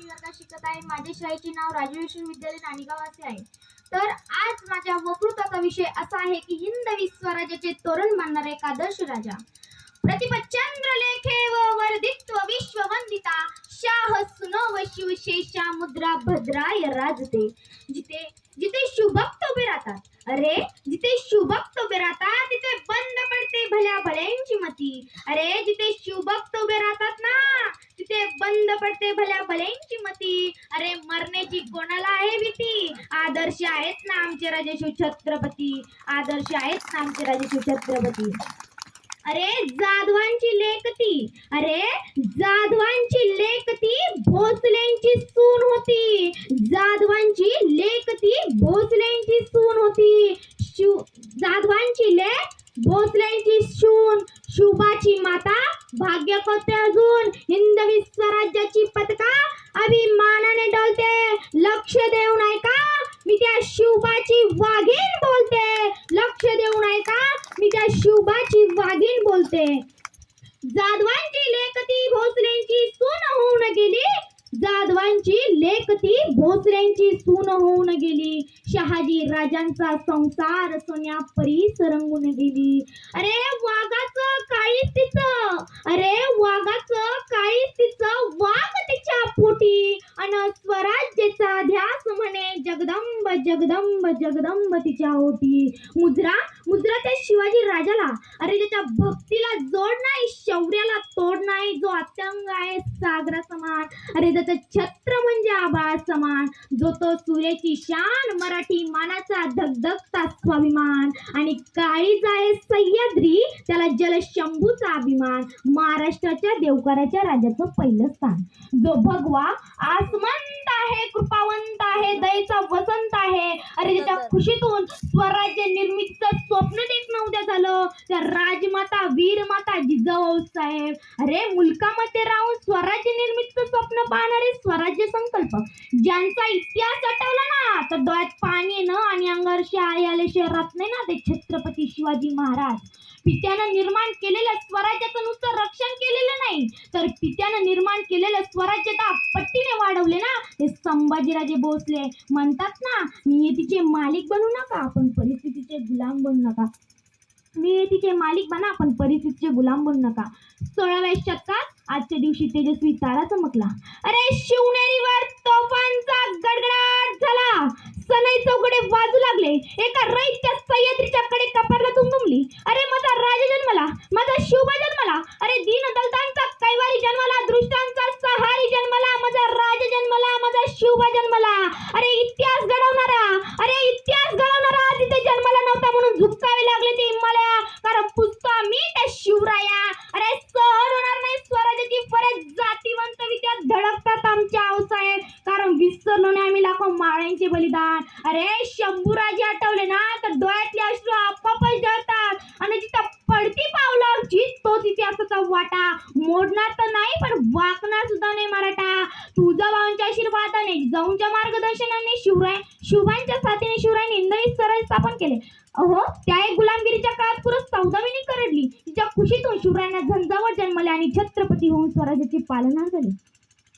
वर्गात शिकत आहे. माझे शाळेचे नाव राजवेश्वर विद्यालय नाणेगाव असे आहे. तर आज माझ्या वक्तृत्वाचा विषय असा आहे की हिंदवी स्वराज्याचे तोरण मानणारे एकादश राजा. प्रतिपचंद्र लेखे व वर्धित्व विश्ववंदिता शाह सुनो व शिवशेषा मुद्रा भद्राय राजते. जिथे जिथे शुभक्त उभे राहतात. अरे जिथे शुभक्त उभे राहतात तिथे बंद पडते भल्या भल्यांची मती. अरे जिथे शुभक्त उभे राहतात ना तिथे बंद पडते भल्या भल्यांची भीती. अरे मरण्याची कोणाला आहे भीती? आदर्श आहेत ना आमचे राजेशू छत्रपती. आदर्श आहेत ना आमचे राजेशू छत्रपती. अरे जाधवांची लेखती अरे जाधवांची लेखती भोसलेंची सून होती. जाधवांची लेख भोसलेंची सून होती शिव जाधवांची लेख भोसलेंची सून शुभाची माता भाग्य कोते अजून हिंदवी स्वराज्याची पताका अभिमानाने डोलते लक्ष देऊ नाही का मी त्या शिवबाची वाघीण बोलते. लक्ष देऊन ऐका मी त्या शिवबाची वाघीण बोलते. जाधवांची लेखती भोसलेंची सून होऊन गेली. जाधवांची लेखती भोसलेंची सून होऊन गेली. शहाजी राजांचा संसार सोन्या परी सरंगून गेली. अरे वाघाचं काळीच तिचं अरे वाघाचं काळीच तिचं वाघ तिच्या पोटी. अन स्वराज्याचा ध्यास म्हणे जगदंब जगदंब जगदंब तिच्या ओटी. मुद्रा मुद्रा त्या शिवाजी राजाला. अरे त्याच्या भक्तीला जोड नाही शौर्याला तोड नाही जो अत्यंग आहे सागरा समान. अरे त्याचं छत्र म्हणजे आबाळ समान. जो तो सूर्याची शान मराठी मानाचा धगधगता स्वाभिमान. आणि काळीज आहे सह्याद्री त्याला जलशंभूचा अभिमान. महाराष्ट्राच्या देवकाराच्या राजाचं पहिलं स्थान. जो भगवा आज आसमंत आहे कृपावंत आहे दयेचा वसंत आहे. अरे त्याच्या खुशीतून स्वराज्य निर्मितीचं स्वप्न देत नव्हत्या झालं. त्या राजमाता वीरमाता जिजाऊ साहेब. अरे मुलकामध्ये राहून स्वराज्य निर्मितीचं स्वप्न पाहणारे स्वराज्य संकल्प. ज्यांचा इतिहास आठवला ना तर डोळ्यात पाणी येणं आणि अंगावर आल्याशिवाय राहत नाही ना ते छत्रपती शिवाजी महाराज. पित्यानं निर्माण केलेलं स्वराज्याचं नुसतं रक्षण केलेलं नाही. तर पित्यानं निर्माण केलेलं स्वराज्य तर पट्टीने वाढवले ना. ते संभाजीराजे भोसले म्हणतात ना नियतीचे मालिक बनू नका आपण परिस्थितीचे गुलाम बनू नका. नियतीचे मालिक बना आपण परिस्थितीचे गुलाम बनू नका. सोळाव्या शतकात आजच्या दिवशी तेजस्वी तारा चमकला. अरे शिवनेरीवर तोफांचा गडगडाट झाला. सनई चौकडे वाजू लागले. एका रईच्या सह्याद्रीच्या कडे कपारला तुंबुमली अरे माझा शिवबा जन्मला. अरे दीन दलतांचा कैवारी जन्मला दृष्टांचा सहारी जन्मला माझा राजा जन्मला माझा शिवबा जन्मला. अरे इतिहास घडवणारा अरे इतिहास घडवणारा तिथे जन्मला नव्हता म्हणून झुकावे लागले ते मला कारण पुसतो मी त्या शिवराया. अरे सहन होणार नाही स्वराज्याची फरज जातीवंत विद्या धडकतात आमच्या आवसाहेब. कारण विसरलो नाही आम्ही लाखो माळ्यांचे बलिदान. अरे शंभूराजे आठवले ना तर डोळ्यातले अश्रू आपापच जळतात. आणि जिथं पडती तो इतिहासाचा वाटा. मोडणार तर नाही पण वाकणार सुद्धा नाही मराठा. तुळजाभावांच्या आशीर्वादाने जाऊनच्या मार्गदर्शनाने शिवराय शिवांच्या साथीने शिवरायांनी इंद्रिय सरळ स्थापन केले. अहो त्या एक गुलामगिरीच्या काळात पुरत सौदामिनी करडली. तिच्या खुशीतून शिवरायांना झंझावर जन्मले आणि छत्रपती होऊन स्वराज्याचे पालना झाले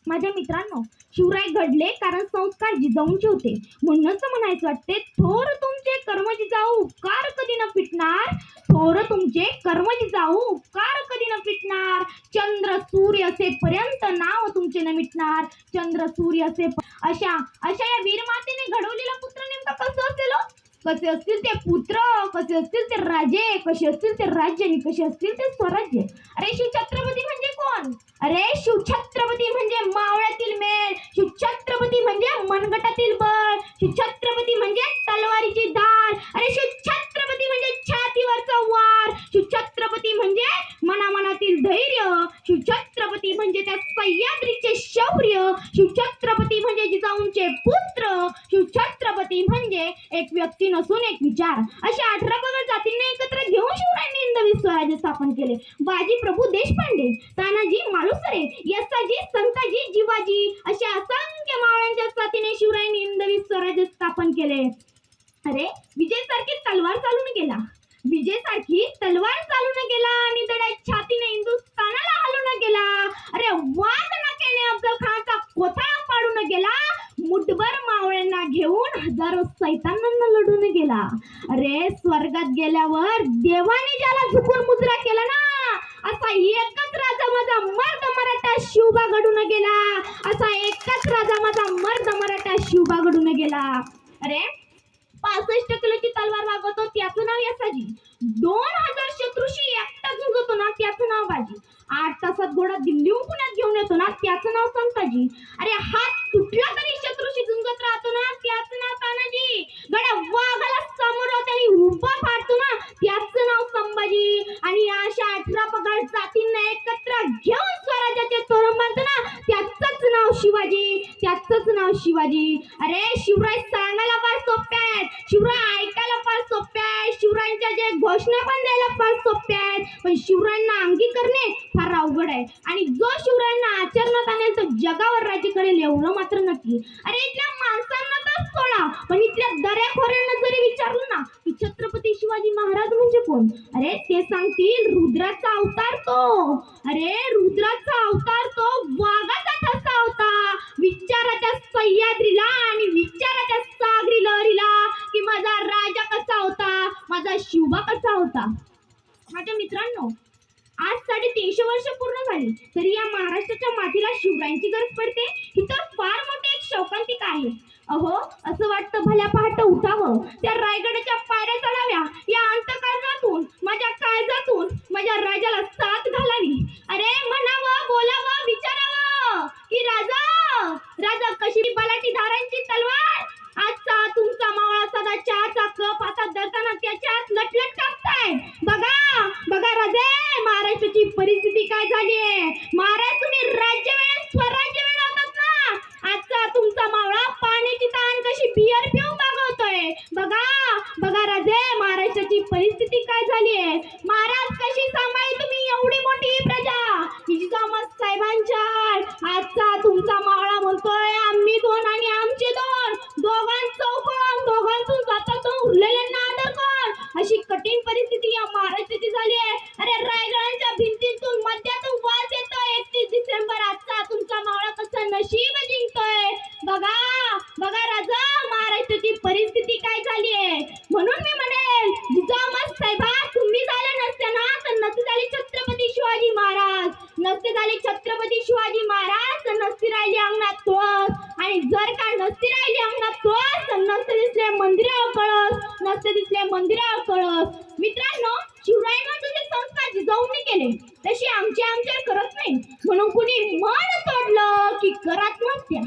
माझ्या मित्रांनो शिवराय घडले कारण संस्कार जिजाऊंचे होते. म्हणूनच म्हणायचं वाटते थोर तुमचे कर्म जिजाऊ उपकार कधी न फिटणार? थोर तुमचे कर्म जिजाऊ उपकार कधी न फिटणार? चंद्र सूर्य असेपर्यंत नाव तुमचे न मिटणार. चंद्र सूर्य असे अशा अशा या वीरमातेने घडवलेला पुत्र नेमका कसं असेल हो? कसे असतील ते पुत्र कसे असतील ते राजे कसे असतील ते राज्य आणि कसे असतील ते स्वराज्य? अरे शिवछत्रपती म्हणजे कोण? अरे शिवछत्रपती म्हणजे मावळ्यातील मेळ शिवछत्रपती म्हणजे मनगटातील बळ शिवछत्रपती म्हणजे देशपांडे तानाजी मालुसरे यशाजी संताजी जीवाजी अशा असंख्य मावळ्यांच्या साथीने शिवरायांनी हिंदवी स्वराज्य स्थापन केले. अरे विजय सारखी तलवार चालून गेला. विजय सारखी तलवार चालून गेला आणि त्याला छातीने हिंदुस्थानाला हलून गेला. अरे वाद न केले अफजल खानाचा कोथळा पाडून गेला? मुठभर मावळ्यांना घेऊन हजारो सैतानांना लढून गेला. अरे स्वर्गात गेल्यावर देवाने ज्याला झुकून मुजरा केला ना असा एकच राजा माझा मर्द मराठा शिवबा घडून गेला. असा एकच राजा माझा मर्द मराठा शिवबा घडून गेला. अरे पासष्ट किलोची तलवार वागवतो त्याचं नाव यसाजी. दोन हजार शत्रूशी एकटा झुंजतो ना त्याचं नाव बाजी. आठ तासात घोडा दिल्लीहून पुण्यात घेऊन येतो ना त्याचं नाव संताजी. अरे हात कुठला तरी शत्रूशी झुंजत राहतो ना त्याचं नाव तानाजी. गड्या वाघाला समोर त्याने उभा पाडतो ना त्याचं नाव संभाजी आणि अशा अठरा पगार जातींना एकत्र घेऊन स्वराज्याचे तोरण बांधतो ना त्याचंच नाव शिवाजी त्याचंच नाव शिवाजी. अरे शिवराय सांगायला फार सोप्या आहेत. शिवराय ऐकायला फार सोप्या आहेत. शिवरायांच्या जे घोषणा पण द्यायला फार सोप्या आहेत. पण शिवरायांना अंगी करणे फार अवघड आहे आणि जो शिवरायांना आचरणात आणेल तो जगावर राज्य करेल एवढं मात्र नक्की. अरे इथल्या माणसांना तर सोडा. पण इथल्या दऱ्याखोऱ्यांना जरी विचारलं ना की छत्रपती शिवाजी महाराज म्हणजे कोण? अरे ते सांगतील रुद्राचा अवतार तो. अरे रुद्राचा अवतार तो वाघाचा ठसा अवतार विचाराच्या सह्याद्रीला आणि विचाराच्या सागरी लहरीला की माझा राजा कसा होता? माझा शिवबा कसा होता? माझ्या मित्रांनो आज साडेतीनशे वर्ष पूर्ण झाली. तरी या महाराष्ट्राच्या मातीला शिवरायांची गरज पडते? ही तर फार मोठी एक शौकांतिक आहे. अहो असं वाटतं भल्या पहाट उठावं. त्या रायगडाच्या पायऱ्या चढाव्या. या अंतकरणातून माझ्या काळजातून माझ्या राजाला साथ घालावी. अरे म्हणावं बोलावं विचारावं की राजा राजा कशी बलाटी धारांची तलवार आजचा तुमचा मावळा सदा चहाचा कप हातात धरताना त्याच्यात लटलट कापताय बघा बघा राजे महाराष्ट्राची परिस्थिती काय झाली आहे महाराज तुम्ही राज्य वेळेस स्वराज्य मिळवतात ना आजचा तुमचा मावळा पाण्याची ताण कशी बियर पिऊन मागवतोय बघा बघा राजे महाराष्ट्राची परिस्थिती काय झाली आहे महाराज कशी सांभाळी तुम्ही एवढी मोठी प्रजा निजामत साहेबांच्या आड आजचा तुमचा मावळा म्हणतोय आम्ही दोन आणि आमचे दोन दोघांचं कोण दोघांतून जातात उरलेल्यांना आदर कोण अशी कठीण परिस्थिती या महाराष्ट्राची झाली आहे अरे रायगडांच्या भिंतीतून मध्यातून वास येतोय एकतीस डिसेंबर आजचा तुमचा मावळा कसं नशीब जिंकतोय बघा बघा राजा महाराष्ट्राची परिस्थिती काय झाली आहे? म्हणून मी म्हणेल जिजामात साहेबा तुम्ही झाले नसते ना तर नसते झाले छत्रपती शिवाजी महाराज. नसते झाले छत्रपती शिवाजी महाराज तर नसती राहिली अंगणात तोच आणि जर का नसती राहिली अंगणात तोच तर नसते दिसले मंदिरावर कळस. नसते दिसले मंदिरावर कळस. मित्रांनो शिवरायांवर जसे संस्कार जिजाऊंनी केले तशी आमचे आमच्या करत नाही. म्हणून कुणी मन तोडलं की करत नसत्या.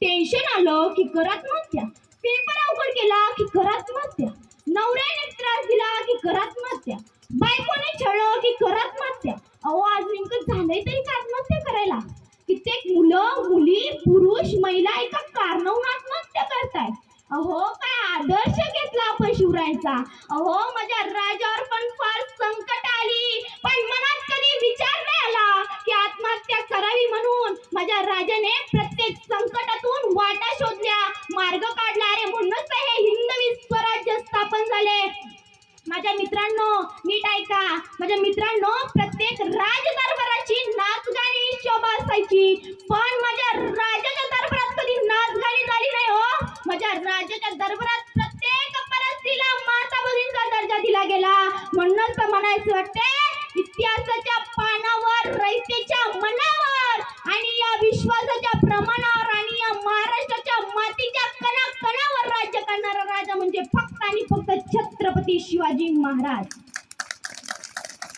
टेन्शन आलं की करत नसत्या. पेपर अवघड केला की करत आत्महत्या नवऱ्याने त्रास दिला की करत आत्महत्या बायकोने छळलं की करत आत्महत्या अहो आज नेमकं झालंय तरी का आत्महत्या करायला? कित्येक मुलं मुली पुरुष महिला एका कारणावून आत्महत्या करतायत. अहो काय आदर्श घेतला आपण शिवरायांचा? अहो माझ्या राजावर पण फार संकट आली पण मनात कधी विचार नाही आला की आत्महत्या करावी म्हणून माझ्या राजाने प्रत्येक संकटातून वाटा शोधल्या मार्ग काढला अरे म्हणूनच तर हे हिंदवी स्वराज्य स्थापन झाले माझ्या मित्रांनो नीट म्हणजे माझ्या मित्रांनो प्रत्येक राज दरबाराची नाच शोभा असायची. पण माझ्या राजाच्या दरबारात कधी नाचगाणी झाली नाही हो. माझ्या राजाच्या दरबारात प्रत्येक परस्त्रीला माता भगिनीचा दर्जा दिला गेला. म्हणूनच तर म्हणायचं वाटते इतिहासाच्या पानावर रयतेच्या मनावर आणि या विश्वासाच्या प्रमाणावर आणि या महाराष्ट्राच्या मातीच्या कणा कणावर राज्य करणारा राजा म्हणजे फक्त आणि फक्त छत्रपती शिवाजी महाराज.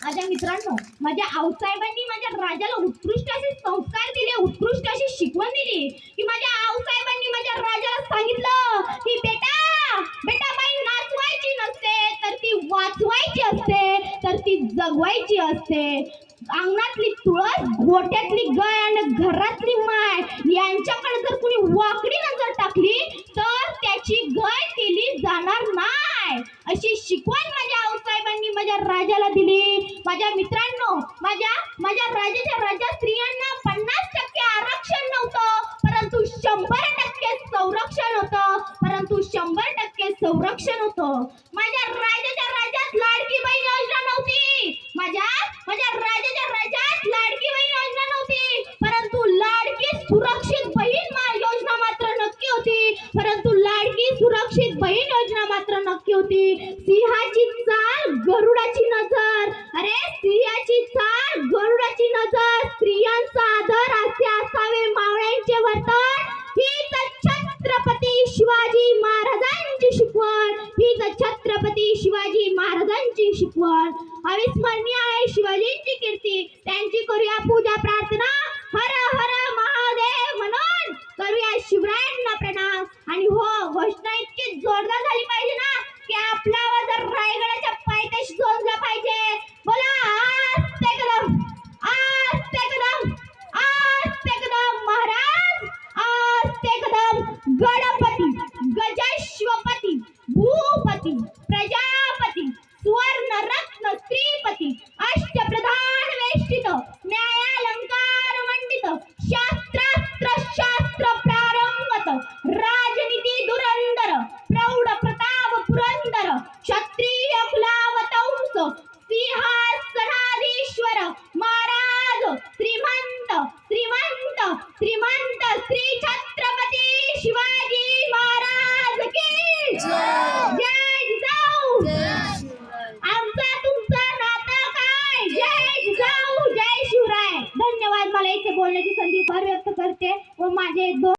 माझ्या मित्रांनो माझ्या आऊसाहेबांनी माझ्या राजाला उत्कृष्ट असे संस्कार दिले उत्कृष्ट अशी शिकवण दिली. की माझ्या आऊसाहेबांनी माझ्या राजाला सांगितलं की बेटा बेटा बाई नाचवायची नसते तर ती वाचवायची असते तर ती जगवायची असते. अंगणातली तुळस गोट्यातली गाय आणि घरातली माय यांच्याकडे जर कुणी वाकडी नजर टाकली तर त्याची गय केली जाणार नाही. अशी शिकवण माझ्या आऊसाहेबांनी माझ्या राजाला दिली. माझ्या मित्रांनो माझ्या माझ्या राजाच्या राजा स्त्रियांना पन्नास मात्र नक्की होती. सिंहाची चाल गरुडाची नजर. अरे सिंहाची चाल गरुडाची नजर. स्त्रियांचा आदर असे असावे मावळ्यांचे वर्तन. ही तर छत्रपती शिवाजी महाराजांची शिकवण. ही तर छत्रपती शिवाजी महाराजांची शिकवण. अविस्मरणीय आहे शिवाजींची कीर्ती. त्यांची करूया पूजा